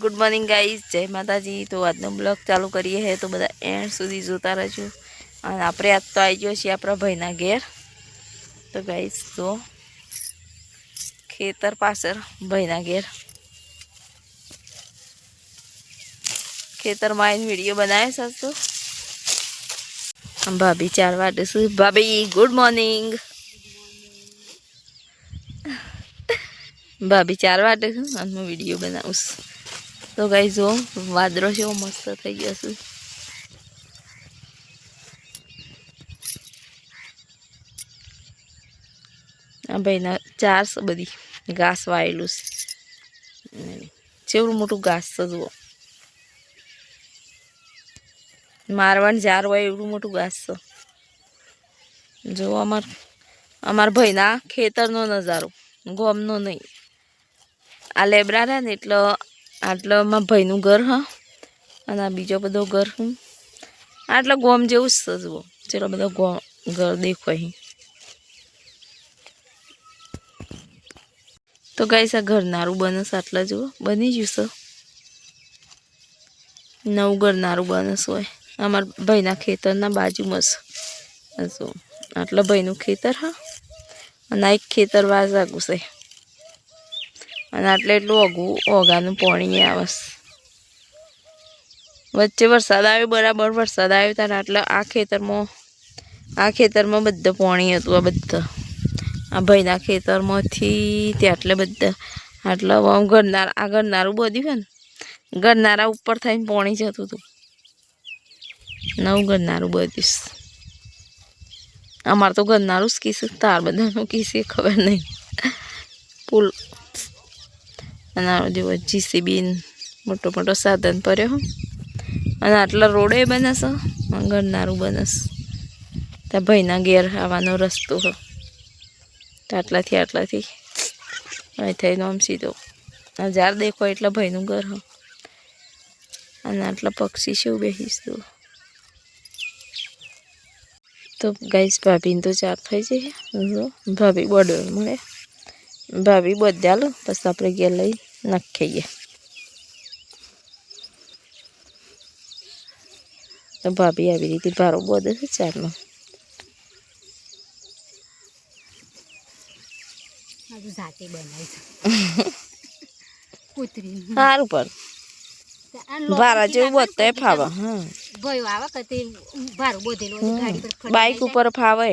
Good morning guys જય માતાજી. તો આજનો બ્લોગ ચાલુ કરીએ હે, તો બધા એન્ડ સુધી જોતા રહેજો. અને આપણે આજ તો આવી ગયો છીએ આપણા ભાઈના ઘેર. તો ગાઈઝ તો ખેતર પાછળ ભાઈના ઘેર. ખેતરમાં આવીને વીડિયો બનાવે છે ભાભી ચાર વાગે શું ભાભી ગુડ મોર્નિંગ ભાભી ચાર વાગે છું અને હું વીડિયો બનાવું છું. તો ગાઈ જો, વાદળો એવો મસ્ત થઈ ગયો છે. ભાઈના ચાર છે બધી ઘાસ વાયેલું છે. ચેવડું મોટું ઘાસ છે, જુઓ. મારવાનું ઝાર હોય એવડું મોટું ઘાસ છે. જો અમાર, અમારા ભાઈના ખેતરનો નજારો, ગોમનો નહીં. આ લેબરા રહ્યા ને એટલે આટલો મારા ભાઈનું ઘર, હા. અને આ બીજો બધો ઘર હું આટલા ગોમ જેવું જ જુઓ. ચલો બધો ગોમ ઘર દેખાય અહીં. તો ગાઈસ, આ ઘરનારું બનસ આટલા, જુઓ. બની ગયું છે. નવું ઘરનારું બનસ હોય અમારા ભાઈના ખેતરના બાજુમાં છે. આટલા ભાઈનું ખેતર, હા. અને એક ખેતર આગું છે. અને આટલે એટલું ઓઘું ઓઘાનું પાણી આવે વચ્ચે વરસાદ આવ્યો, બરાબર વરસાદ આવ્યો ત્યારે આટલે આ ખેતરમાં આ ખેતરમાં બધું પાણી હતું આ બધા. આ ભાઈના ખેતરમાંથી તે આટલે બધા. આટલે ગરનાર આ ગરનારું બધું ને ગરનારા ઉપર થઈને પાણી જતું હતું. નવું ગરનારું બધીશ અમારે તો ગરનારું જ કીસ તાર બધાનું કીસી ખબર નહીં. પુલ અને જેવો જીસીબી મોટો મોટો સાધન પડ્યો અને આટલા રોડે બનસ ઘરનારું બનસ. ત્યાં ભાઈના ઘેર આવવાનો રસ્તો હો. આટલાથી આટલાથી અહીં થઈને આમ સીધો. ઝાડ દેખો એટલે ભાઈનું ઘર હો. અને આટલા પક્ષી શું બેસીશ? તો તો ગાઈસ, ભાભીને તો ચાર થઈ જઈએ જો, ભાભી બોર્ડર મળે. ભાભી બધા લો પછી આપણે ઘેર લઈ નાખીએ. તો ભાભી આવી રીતે ભારો બોધે છે ચારનો. સારું પણ. ભારા જેવું બોધતા એ ફાવે બાઈક ઉપર ફાવે.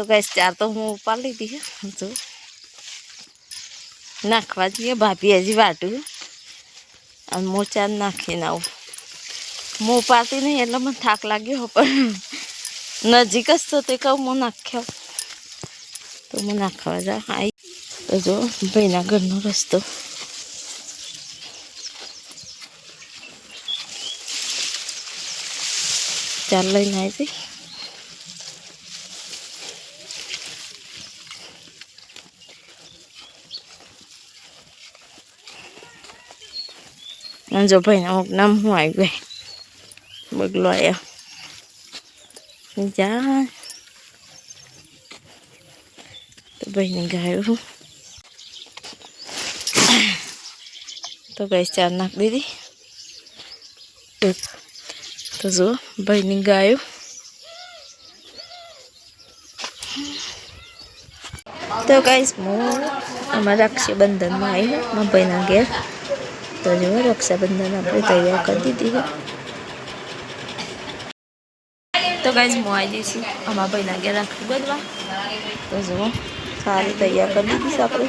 તો ગેસ ચાર તો હું ઉપાડી લીધી તો નાખવા જઈએ. ભાભી હજી વાટું અને મોચા નાખીને આવું. હું ઉપાડતી નહીં એટલે મને થાક લાગ્યો, પણ નજીક જ તો તે કહું હું નાખ્યો. તો હું નાખવા જા. આવી તો જો, ભાઈના ઘરનો રસ્તો. ચાલ લઈને આવી જઈ અને જો ભાઈના અમુક નામ હું આવી ગઈ બગલો આવ્યો જા તો ભાઈને ગાયું તો ગઈ ચાર નાખ દીધી તો જો ભાઈની ગાયું તો ગાઈસ હું અમારા રક્ષાબંધનમાં આવી મારા ભાઈના ઘેર તો જો રક્ષાબંધન આપણે તૈયાર કરી દીધી છે. તો ગાઈઝ હું આવી જઈશ અમારા ભાઈના ગયા રાખી બધવા. તો જુઓ સારી તૈયાર કરી દીધી છે આપણે.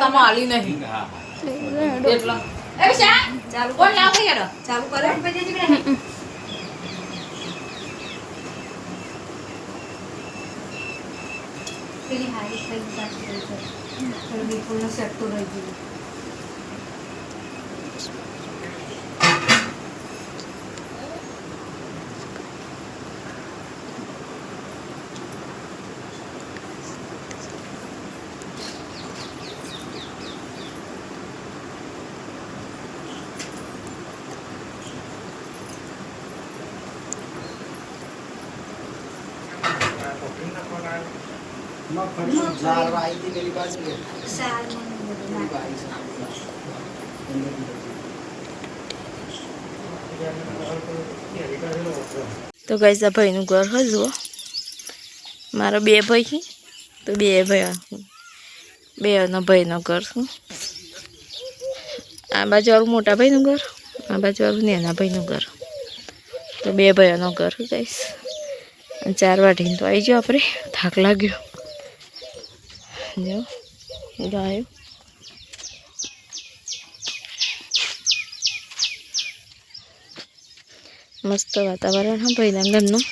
તમે આલી નહીં. એટલો. એ શા ચાલુ કોણ લાવે યાર ચાલુ કરે પેલી હારી થઈ પાછી બિલકુલ સેટ તો રહી ગયું. સાર મને બધું નાખે. તો ગાઈસ ભાઈનું ઘર હોય મારા બે ભાઈ તો બે ભાઈ બેનો ભાઈનો ઘર છું આ બાજુ વાળું મોટા ભાઈનું ઘર, આ બાજુ બાજુવાળું નેના ભાઈનું ઘર. તો બે ભાઈઓનું ઘર ગઈશ અને ચાર વાઢીને તો આવી જાઓ આપણે. થાક લાગ્યો. જો ગાયો મસ્ત વાતાવરણ હા ભાઈ ઘરનું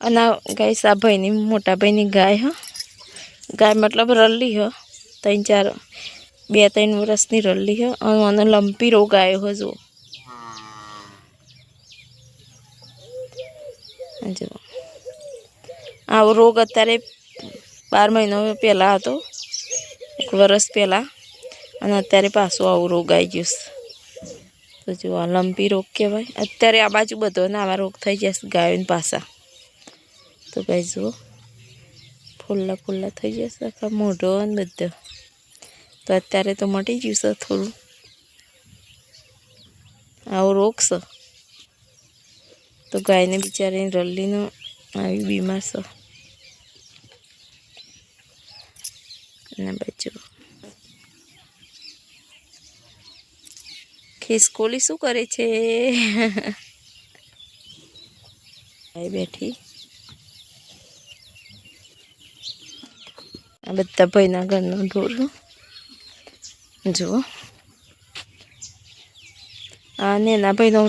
અને ગાય આ ભાઈની, મોટા ભાઈની ગાય હા. ગાય મતલબ રલ્લી હ. ત્રણ ચાર, બે ત્રણ વર્ષની રલ્લી હ. અને મને લંપી રોગ આવ્યો હો, જુઓ. જુઓ. આવો રોગ અત્યારે બાર મહિનો પહેલાં હતો. એક વરસ પહેલાં. અને અત્યારે પાછો આવો રોગ આવી ગયો તો જો આ લંપી રોગ કહેવાય. અત્યારે આ બાજુ બધો ને આવા રોગ થઈ જશે ગાયોને પાછા. તો ગાય જુઓ. ફૂલ્લા ફૂલ્લા થઈ જશે આખા મોઢો ને બધો. તો અત્યારે તો મટી ગયું છે થોડું. આવો રોગ છે. તો ગાયને બિચારીને રલ્લીનું આવી બીમાર છે અને બાજુ ખિસકોલી શું કરે છે બેઠી આ બધા ભાઈના ઘરનો ઢોર જુઓ આ નેના ભાઈનો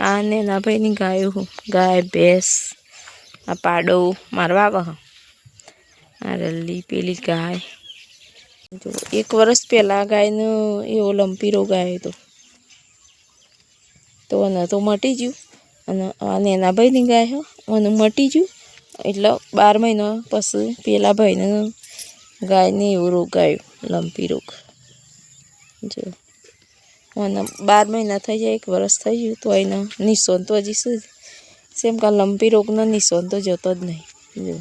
આ નેના ભાઈની ગાયો ગાય ભેંસ આ પાડો મારવા આવે. આ રલ્લી પેલી ગાય. જો, એક વર્ષ પહેલાં ગાયનો એવો લંપી રોગ આવ્યો હતો. તો એને તો મટી ગયું. અને આ નેના ભાઈની ગાય હો, અને મટી ગયું. એટલે બાર મહિના પછી પેલા ભાઈને ગાયને એવો રોગ આવ્યો લંપી રોગ. જો, અને બાર મહિના થઈ જાય, એક વર્ષ થઈ ગયું, તો એના નિશાન તો હજી શું સેમ કા લંપી રોગનો નિશાન તો જતો જ નહીં. જો.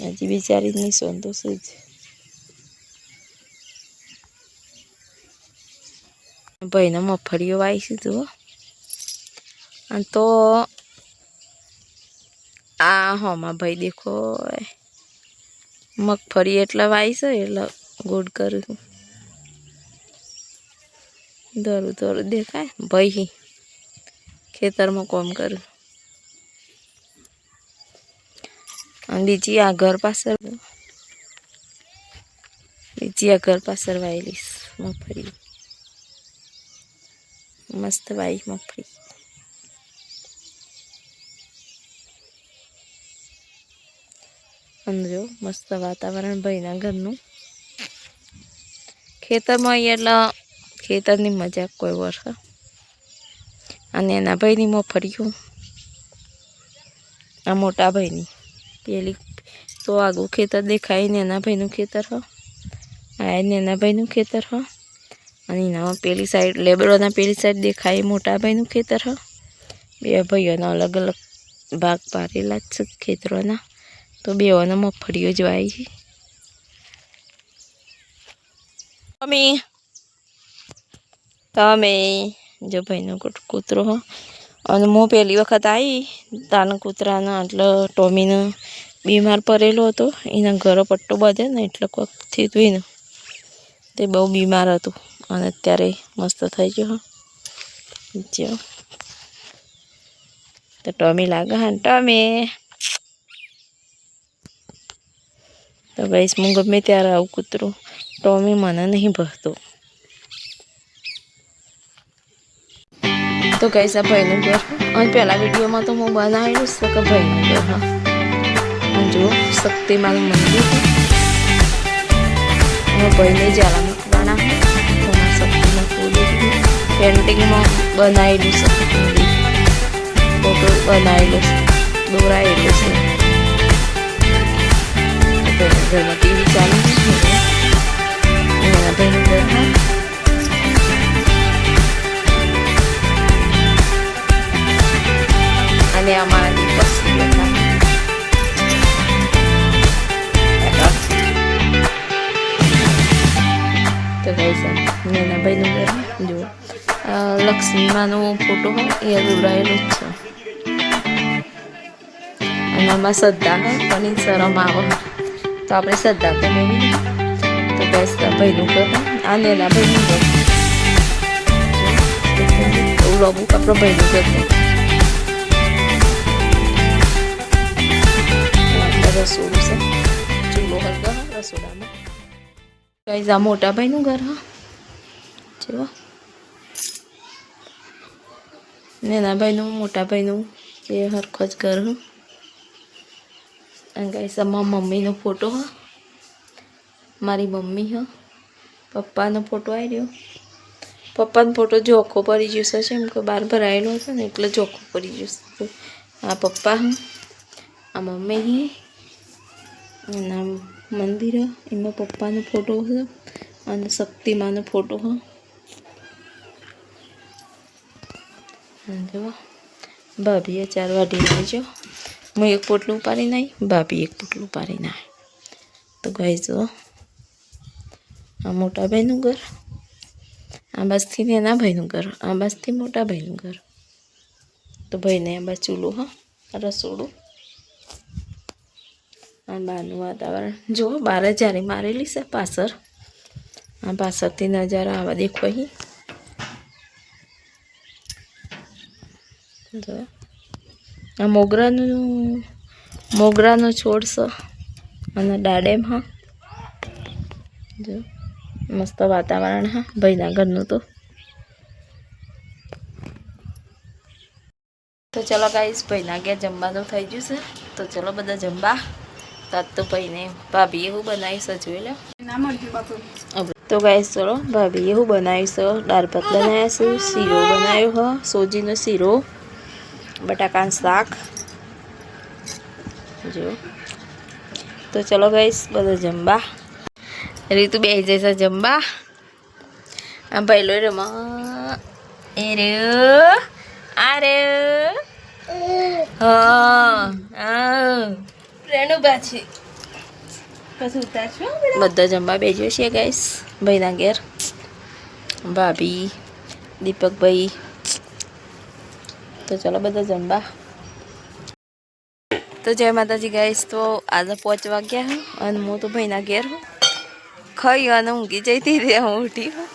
હજી બિચારી નિશાન તો શું છે? ભાઈને મગફળીઓ વાવીશું જુઓ અને તો આ હોમાં ભાઈ દેખો મગફળી એટલે વાવીશું એટલે ગોડ કરું છું. દરું ધરું દેખાય ભાઈ. ખેતરમાં કોમ કરું બીજી આ ઘર પાછળ બીજી આ ઘર પાછળ વાયેલી છે મગફળી. મસ્ત વાઈ મગફળી. સમજો મસ્ત વાતાવરણ ભાઈના ઘરનું. ખેતરમાં એટલે ખેતરની મજા કોઈ વર્ષ અને એના ભાઈની મફળીયું આ મોટા ભાઈની. પેલી તો આગું ખેતર દેખાય ને એના ભાઈનું ખેતર હો. આ એના ભાઈનું ખેતર હ. અને એનામાં પેલી સાઈડ લેબરોના પેલી સાઈડ દેખાય મોટા ભાઈનું ખેતર હ. બે ભાઈઓના અલગ અલગ ભાગ પાડેલા જ છે ખેતરોના. તો બેઓના મફળીઓ જોવાય છે. મમ્મી તમે જો ભાઈનો કૂતરો હો. અને હું પહેલી વખત આવી તાના કૂતરાના એટલે ટોમીને બીમાર પડેલો હતો. એના ઘરો પટ્ટો બાંધે ને એટલે કોઈક થયું તે બહુ બીમાર હતું. અને અત્યારે મસ્ત થઈ ગયો જો. તો ટોમી લાગે હા ટોમી? તો ભાઈ હું ગમે ત્યારે આવું કૂતરું, ટોમી મને નહીં ભરતું. તો આ ભાઈનું ઘર અને પહેલાં વિડીયોમાં તો હું બનાવેલું જ કે ભાઈનું ઘર હા અને જુઓ, શક્તિમાનું મંદિર. હું ભાઈને જ્યાલા મૂકવાના ઘણા શક્તિમાં પૂરી પેન્ટિંગમાં બનાવેલું છે. ફોટો બનાવેલો છે. દોરાયેલો છે. ઘરમાં ટીવી ચાલુ છે. લક્ષ્મીમાનો ફોટો હોય એ દોરાયેલો જ છે અને આમાં શ્રદ્ધા હોય પણ શરમ આવે તો આપણે શ્રદ્ધા તો લેવી તો છે ભાઈનું ઘર આ નાના ભાઈનું ઘર એવું કે આપણું ભાઈનું છે રસોડું છે ચૂલો હલકો રસોડામાં ગાઈઝ આ મોટા ભાઈનું ઘર હા જેવા નાના ભાઈનું મોટા ભાઈનું એ હરખો જ ઘર હું. અને આમાં મમ્મીનો ફોટો હા. મારી મમ્મી હા. પપ્પાનો ફોટો આવી રહ્યો. પપ્પાનો ફોટો જોખો પડી ગયો છે એમ કે બહાર ભરાયેલો હતો ને, એટલે જોખો પડી ગયો આ પપ્પા હા, આ મમ્મી હી. એના મંદિર એમાં પપ્પાનો ફોટો હતો અને શક્તિમાનો ફોટો હ. જુઓ ભાભીએ ચાર વાટી નાખજો હું એક પોટલું ઉપાડી નાખી ભાભી એક પોટલું ઉપાડી નાખે. તો ગઈ જુઓ આ મોટા ભાઈનું ઘર, આ બાજથી એના ભાઈનું ઘર, આ બાજથી મોટા ભાઈનું ઘર. તો ભાઈને આ બાજુ ચૂલો, હા, રસોડું. આ બહારનું વાતાવરણ. જુઓ બહાર જારી મારેલી છે પાછળ. આ પાછળથી નજારા આવા દેખો અહીં જો આ મોગરાનું મોગરાનો છોડ છે. અને ડાડેમ હા. જો મસ્ત વાતાવરણ હા ભાઈના ઘરનું તો. તો ચલો ગાઈશ ભાઈના ઘેર જમવાનું થઈ ગયું છે. તો ચલો બધા જમવા. તાત તો ભાઈને ભાભી એવું બનાવીશ જોઈ લો. તો ગાઈશ ચલો ભાભી એવું બનાવીશ દાળ ભાત બનાવ્યા છે શીરો બનાવ્યો હ સોજીનો શીરો. બટાકાનું શાક. જો તો ચલો ગઈશ બધો જમવા. રીતુ બે જશે જમવા. આ ભાઈલો રમા એ રે. આ રે. હા. છે બધા જમવા બેજો છે ગાઈસ ભાઈના ઘેર. ભાભી, દીપકભાઈ. તો ચલો બધા જમવા તો જય માતાજી ગાઈશ તો આજે પાંચ વાગ્યા હું અને હું તો ભાઈના ઘેર હું. ખાઈ અને ઊંઘી જઈતી હતી હું ઉઠી હું.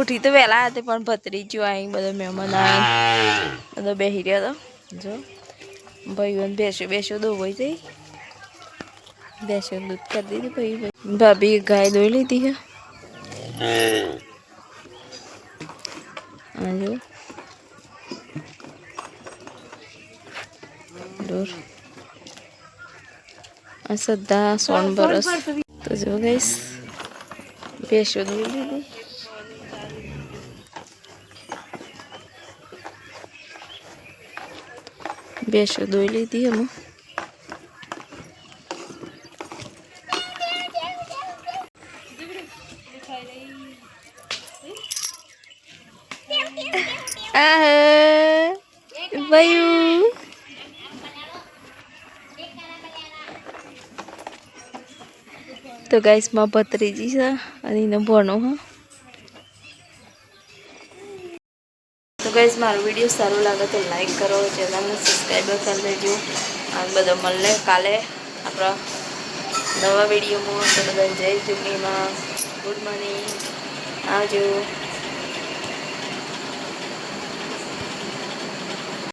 ઉઠી તો વહેલા હતી પણ ભત્રી જો અહીં બધા મહેમાન આવી બધો બેસી રહ્યો હતો જો. ભાઈઓ બેસ્યું બેસ્યો દોવાઈ જઈ બેસ્યું દૂધ કરી દીધી ભાઈ ભાઈ. ભાભી ગાય દોઈ લીધી છે આ જો. ડોર આ સદ્દા સોન બરસ તો જો ગઈશ બેસ્યો દોઈ લીધી. બેસ્યો દોઈ લીધી એમાં. તો ગાઈસમાં ભત્રીજી છે અને એનો ભણો, હા. તો ગાઈસ મારો વીડિયો સારો લાગે તો લાઈક કરો ચેનલને સબસ્ક્રાઈબ કરી દેજો. અને બધો મળે કાલે આપણા નવા વિડીયોમાં તો બધા જય ચૂંટણીમાં ગુડ મોર્નિંગ આવજો.